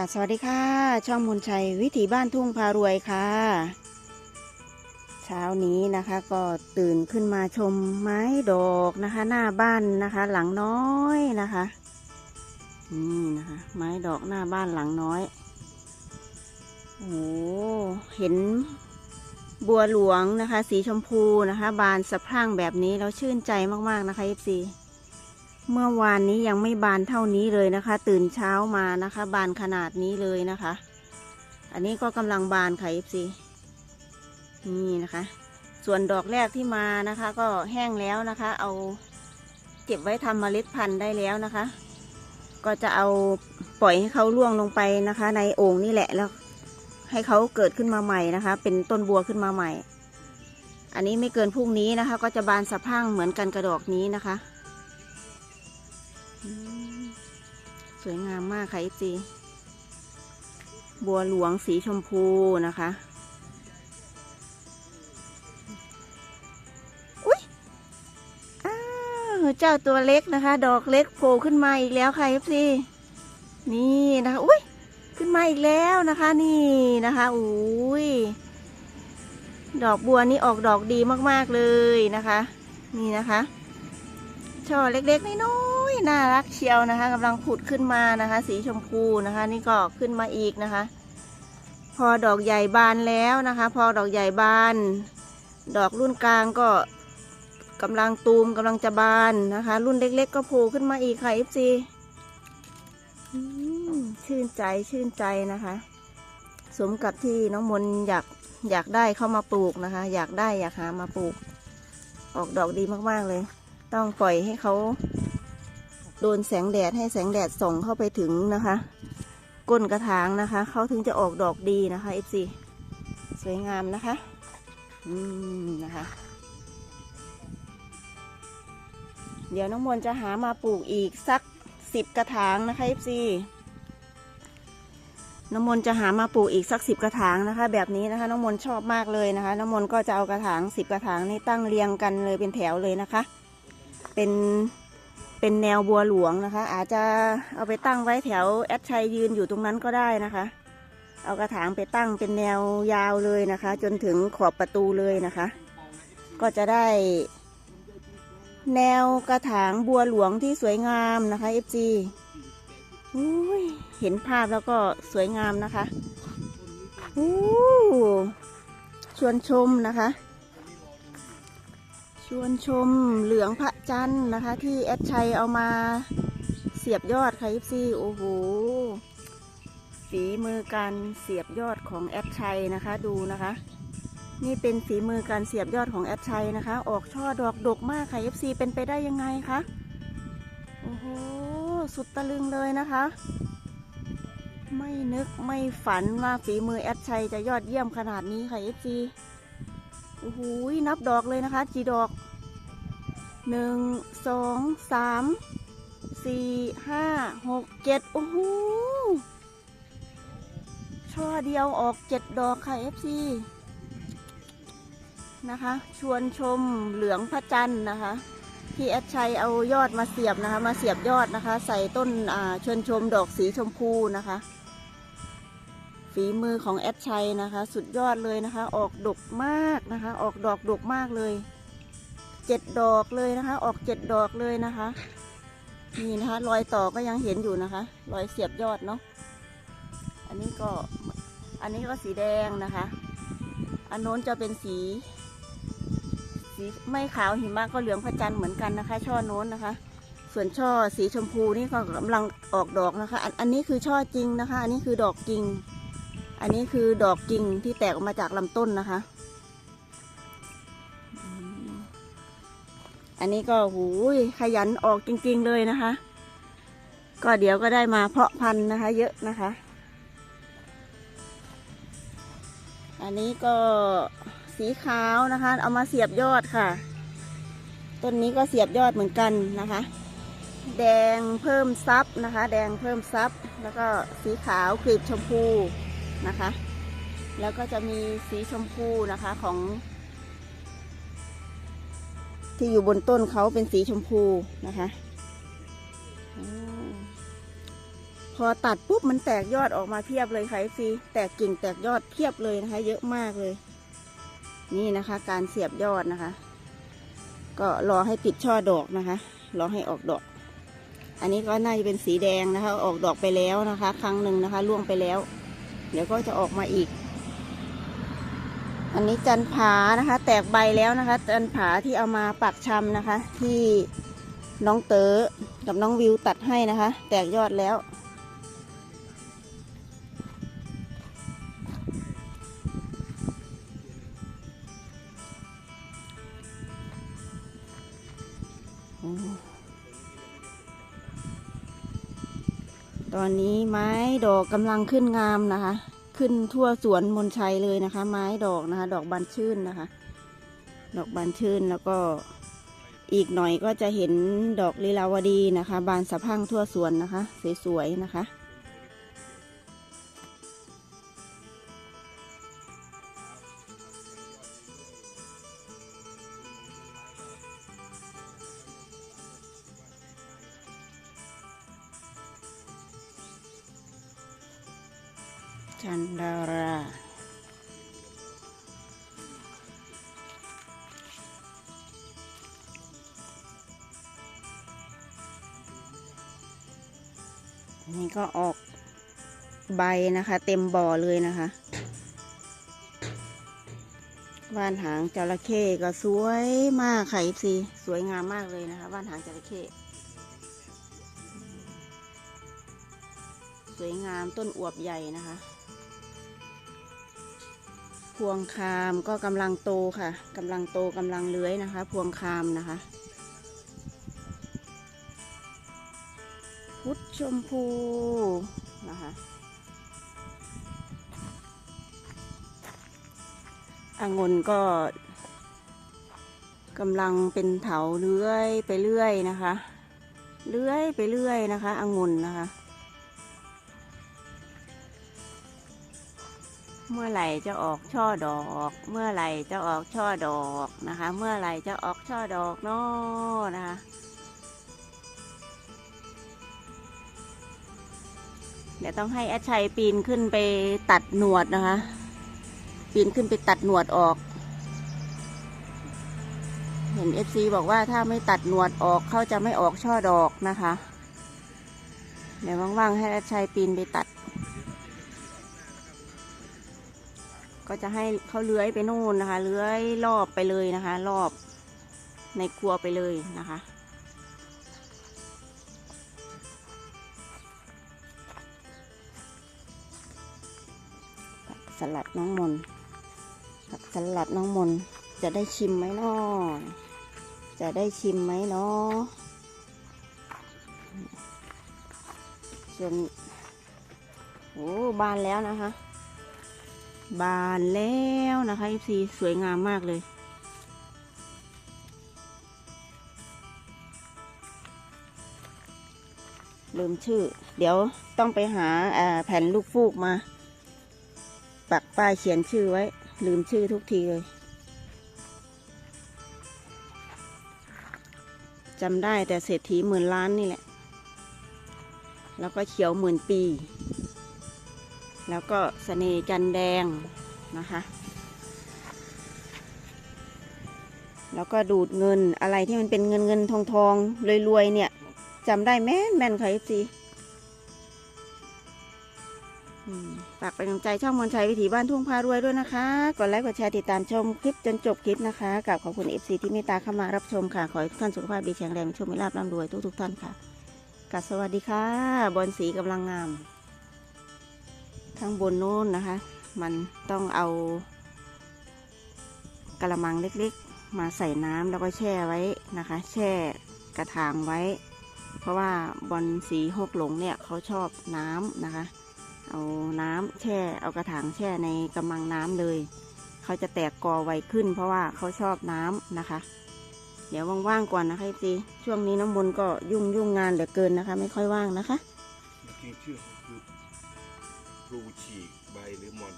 กาสวัสดีค่ะ ช่องมนชัยวิถีบ้านทุ่งพารวยค่ะ เช้านี้นะคะก็ตื่นขึ้นมาชมไม้ดอกนะคะ หน้าบ้านนะคะ หลังน้อยนะคะนี่นะคะ ไม้ดอกหน้าบ้านหลังน้อยโอ้เห็นบัวหลวงนะคะ สีชมพูนะคะ บานสะพรั่งแบบนี้เราชื่นใจมากๆนะคะเอฟซี เมื่อวานนี้ยังไม่บานเท่านี้เลยนะคะ ตื่นเช้ามานะคะ บานขนาดนี้เลยนะคะ อันนี้ก็กำลังบานค่ะ FC นี่นะคะ ส่วนดอกแรกที่มานะคะ ก็แห้งแล้วนะคะ เอาเก็บไว้ทำเมล็ดพันธุ์ได้แล้วนะคะ ก็จะเอาปล่อยให้เขาร่วงลงไปนะคะ ในโอ่งนี่แหละแล้วให้เขาเกิดขึ้นมาใหม่นะคะ เป็นต้นบัวขึ้นมาใหม่ อันนี้ไม่เกินพรุ่งนี้นะคะ ก็จะบานสะพั่งเหมือนกันกระดอกนี้นะคะ สวยงามมากค่ะอีจีบัวหลวงสีชมพูนะคะอุ้ยอ้าวเจ้าตัวเล็กนะคะ ดอกเล็กโผล่ขึ้นมาอีกแล้วค่ะเอฟซีนี่นะคะอุ้ยขึ้นมาอีกแล้วนะคะนี่นะคะอุ้ยดอกบัวนี่ออกดอกดีมากๆเลยนะคะ นี่นะคะ ช่อเล็กๆน้อย น่ารักเชียวนะคะกำลังผุดขึ้นมานะคะ สีชมพูนะคะ นี่ก็ขึ้นมาอีกนะคะ พอดอกใหญ่บานแล้วนะคะ พอดอกใหญ่บาน ดอกรุ่นกลางก็กำลังตูมกำลังจะบานนะคะ รุ่นเล็ก ๆ ก็โผล่ขึ้นมาอีกค่ะ FC ชื่นใจชื่นใจนะคะ สมกับที่น้องมนอยากอยากได้เข้ามาปลูกนะคะ อยากได้อยากหามาปลูก ออกดอกดีมากๆเลย ต้องปล่อยให้เขา โดนแสงแดดให้แสงแดดส่องเข้าไปถึงนะคะ ก้นกระถางนะคะ เขาถึงจะออกดอกดีนะคะ FC สวยงามนะคะ อืมนะคะ เดี๋ยวน้องมนจะหามาปลูกอีกสักสิบกระถางนะคะ FC น้องมนจะหามาปลูกอีกสักสิบกระถางนะคะ แบบนี้นะคะ น้องมนชอบมากเลยนะคะ น้องมนก็จะเอากระถางสิบกระถางนี่ตั้งเรียงกันเลยเป็นแถวเลยนะคะ เป็น เป็นแนวบัวหลวงนะคะ อาจจะเอาไปตั้งไว้แถวแอดชัยยืนอยู่ตรงนั้นก็ได้นะคะ เอากระถางไปตั้งเป็นแนวยาวเลยนะคะ จนถึงขอบประตูเลยนะคะ ก็จะได้ แนวกระถางบัวหลวงที่สวยงามนะคะ FG เห็นภาพแล้วก็สวยงามนะคะชวนชมนะคะ ชวนชมเหลืองพระจันทร์นะคะ ที่แอดชัยเอามาเสียบยอดค่ะยิปซี่โอ้โหฝีมือการเสียบยอดของแอดชัยนะคะ ดูนะคะ นี่เป็นฝีมือการเสียบยอดของแอดชัยนะคะ ออกช่อดอกดกมากค่ะยิปซีเป็นไปได้ยังไงคะโอ้โหสุดตะลึงเลยนะคะ ไม่นึกไม่ฝันว่าฝีมือแอดชัยจะยอดเยี่ยมขนาดนี้ค่ะยิปซี โอ้โหนับดอกเลยนะคะจีดอกหนึ่งสองสามสี่ห้าหกเจ็ดโอ้โหช่อเดียวออกเจ็ดดอกค่ะ FC นะคะ ชวนชมเหลืองพระจันทร์นะคะที่แอดชัยเอายอดมาเสียบนะคะ มาเสียบยอดนะคะ ใส่ต้นชวนชมดอกสีชมพูนะคะ ฝีมือของแอดชัยนะคะ สุดยอดเลยนะคะ ออกดกมากนะคะ ออกดอกดกมากเลยเจ็ดดอกเลยนะคะ ออกเจ็ดดอกเลยนะคะ นี่นะคะ รอยต่อก็ยังเห็นอยู่นะคะ รอยเสียบยอดเนาะอันนี้ก็อันนี้ก็สีแดงนะคะ อันโน้นจะเป็นสี สีไม่ขาวหิมะก็เหลืองพระจันทร์เหมือนกันนะคะ ช่อโน้นนะคะ ส่วนช่อสีชมพูนี่ก็กำลังออกดอกนะคะ อันอันนี้คือช่อจริงนะคะ อันนี้คือดอกจริง อันนี้คือดอกกิ่งที่แตกออกมาจากลำต้นนะคะ อันนี้ก็หูยขยันออกจริง ๆ เลยนะคะ ก็เดี๋ยวก็ได้มาเพาะพันธุ์นะคะ เยอะนะคะ อันนี้ก็สีขาวนะคะ เอามาเสียบยอดค่ะ ต้นนี้ก็เสียบยอดเหมือนกันนะคะ แดงเพิ่มซับนะคะ แดงเพิ่มซับแล้วก็สีขาวกลีบชมพู นะคะ แล้วก็จะมีสีชมพูนะคะของ ที่อยู่บนต้นเขาเป็นสีชมพูนะคะอพอตัดปุ๊บมันแตกยอดออกมาเพียบเลยค่ะฟีแตกกิ่งแตกยอดเพียบเลยนะคะ เยอะมากเลย นี่นะคะ การเสียบยอดนะคะ ก็รอให้ติดช่อดอกนะคะ รอให้ออกดอกอันนี้ก็น่าจะเป็นสีแดงนะคะ ออกดอกไปแล้วนะคะ ครั้งหนึ่งนะคะล่วงไปแล้ว เดี๋ยวก็จะออกมาอีก อันนี้จันผานะคะ แตกใบแล้วนะคะ จันผาที่เอามาปักชำนะคะ ที่น้องเต๋อกับน้องวิวตัดให้นะคะ แตกยอดแล้ว อนนี้ไม้ดอกกำลังขึ้นงามนะคะ ขึ้นทั่วสวนมนชัยเลยนะคะ ไม้ดอกนะคะ ดอกบานชื่นนะคะ ดอกบานชื่นแล้วก็อีกหน่อยก็จะเห็นดอกลีลาวดีนะคะ บานสะพรังทั่วสวนนะคะ สวยๆนะคะ จันดารานี่ก็ออกใบนะคะ เต็มบ่อเลยนะคะบ้านหางจระเข้ก็สวยมากค่ะอีซีสวยงามมากเลยนะคะบ้านหางจระเข้สวยงามต้นอวบใหญ่นะคะ พวงคามก็กำลังโตค่ะกำลังโตกำลังเลื้อยนะคะ พวงคามนะคะ พุทชมพูนะคะองุ่นก็กำลังเป็นเถาเลื้อยไปเรื่อยนะคะ เลื้อยไปเรื่อยนะคะองุ่นนะคะ เมื่อไหร่จะออกช่อดอก เมื่อไหร่จะออกช่อดอกนะคะ เมื่อไหร่จะออกช่อดอกเนาะนะคะเดี๋ยวต้องให้อาชัยปีนขึ้นไปตัดหนวดนะคะ ปีนขึ้นไปตัดหนวดออก เห็นเอฟซีบอกว่าถ้าไม่ตัดหนวดออกเขาจะไม่ออกช่อดอกนะคะ เดี๋ยวว่างๆให้อาชัยปีนไปตัด ก็จะให้เขาเลื้อยไปโน่นนะคะ เลื้อยรอบไปเลยนะคะ รอบในครัวไปเลยนะคะ สลัดน้องมนผักสลัดน้องมนจะได้ชิมไหมน้อจะได้ชิมไหมเนาะส่วนโอ้บานแล้วนะคะ บานแล้วนะคะ FC สวยงามมากเลย ลืมชื่อ เดี๋ยวต้องไปหาอ่าแผ่นลูกฟูกมา ปักป้ายเขียนชื่อไว้ ลืมชื่อทุกทีเลยจำได้แต่เศรษฐีหมื่นล้านนี่แหละ แล้วก็เขียวหมื่นปี แล้วก็เสน่ห์จันแดงนะคะ แล้วก็ดูดเงินอะไรที่มันเป็นเงินเงินทองทองรวยๆเนี่ยจำได้แม่นแม่นค่ะพี่ซีฝากเป็นกำลังใจช่องมนชัยวิถีบ้านทุ่งพารวยด้วยนะคะ กดไลค์กดแชร์ติดตามชมคลิปจนจบคลิปนะคะกับขอบคุณเอฟซีที่เมตตาเข้ามารับชมค่ะ ขอให้ทุกท่านสุขภาพดีแข็งแรงมีโชคมีลาภร่ำรวยทุกๆท่านค่ะกับสวัสดีค่ะ บอลสีกำลังงาม ข้างบนนู้นนะคะ มันต้องเอากระมังเล็กๆ มาใส่น้ำแล้วก็แช่ไว้นะคะ แช่กระถางไว้ เพราะว่าบอลสีหกหลงเนี่ยเขาชอบน้ำนะคะ เอาน้ำแช่เอากระถางแช่ในกระมังน้ำเลย เขาจะแตกกอไวขึ้น เพราะว่าเขาชอบน้ำนะคะ เดี๋ยวว่างๆก่อนนะคะจีช่วงนี้น้ำมนก็ยุ่งยุ่งงานเหลือเกินนะคะ ไม่ค่อยว่างนะคะ พลูฉีกใบหรือมอน